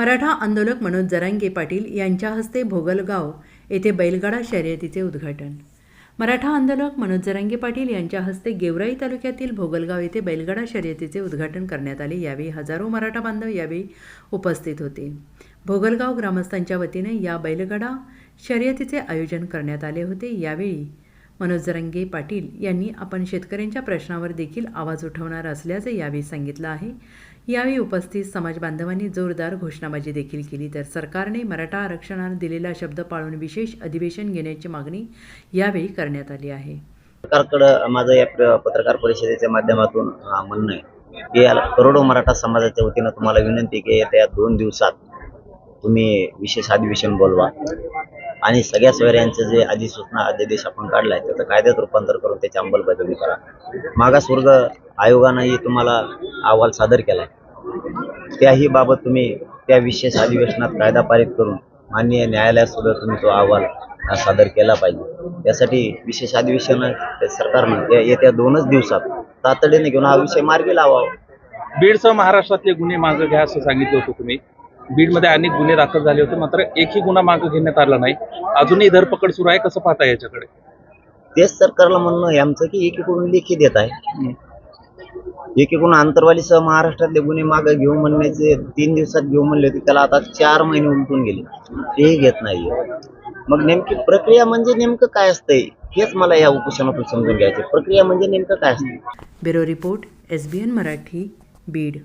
मराठा आंदोलक मनोज जरांगे पाटील यांच्या हस्ते भोगलगाव येथे बैलगाडा शर्यतीचे उद्घाटन. मराठा आंदोलक मनोज जरांगे पाटील यांच्या हस्ते गेवराई तालुक्यातील भोगलगाव येथे बैलगाडा शर्यतीचे उद्घाटन करण्यात आले. यावेळी हजारो मराठा बांधव यावेळी उपस्थित होते. भोगलगाव ग्रामस्थांच्या वतीने या बैलगाडा शर्यतीचे आयोजन करण्यात आले होते. यावेळी मनोज रंगे पाटील यांनी आपण शेतकऱ्यांच्या प्रश्नावर देखील आवाज उठवणार असल्याचं यावेळी सांगितलं आहे. यावेळी उपस्थित समाज बांधवांनी जोरदार घोषणाबाजी देखील केली. तर सरकारने मराठा आरक्षणाला दिलेला शब्द पाळून विशेष अधिवेशन घेण्याची मागणी यावेळी करण्यात आली आहे. सरकारकडं माझं या पत्रकार परिषदेच्या माध्यमातून म्हणणं आहे की या करोडो मराठा समाजाच्या वतीनं तुम्हाला विनंती की येत्या दोन दिवसात तुम्ही विशेष अधिवेशन बोलवा. आणि सगळ्या सोयऱ्यांचे जे अधिसूचना अध्यादेश आपण काढलाय त्याचं कायद्यात रूपांतर करून त्याची अंमलबजावणी करा. मागासवर्ग आयोगानंही तुम्हाला अहवाल सादर केलाय. त्याही बाबत तुम्ही त्या विशेष अधिवेशनात कायदा पारित करून माननीय न्यायालयात सुद्धा तुम्ही तो अहवाल सादर केला पाहिजे. त्यासाठी विशेष अधिवेशन सरकारनं येत्या दोनच दिवसात तातडीने घेऊन हा विषय मार्गी लावावा. बीडसह महाराष्ट्रातले गुन्हे मागे घ्या असं सांगितलं होतं तुम्ही. बीडमध्ये अनेक गुन्हे दाखल झाले होते मात्र एकही गुन्हा मागे घेण्यात आला नाही. अजूनही धरपकड सुरू आहे कसं पाहता याच्याकडे? तेच सरकारला म्हणणं आहे आमचं की एकीकडून लेखी देत आहे. एकीकडून आंतरवालीसह महाराष्ट्रातले गुन्हे मागे घेऊ म्हणण्याचे तीन दिवसात घेऊ म्हणले होते त्याला आता चार महिने उलटून गेले. तेही घेत नाहीये. मग नेमकी प्रक्रिया म्हणजे नेमकं काय असतंय हेच मला या उपोषणातून समजून घ्यायचे प्रक्रिया म्हणजे नेमकं काय असतं bureau report S B N Marathi Beed.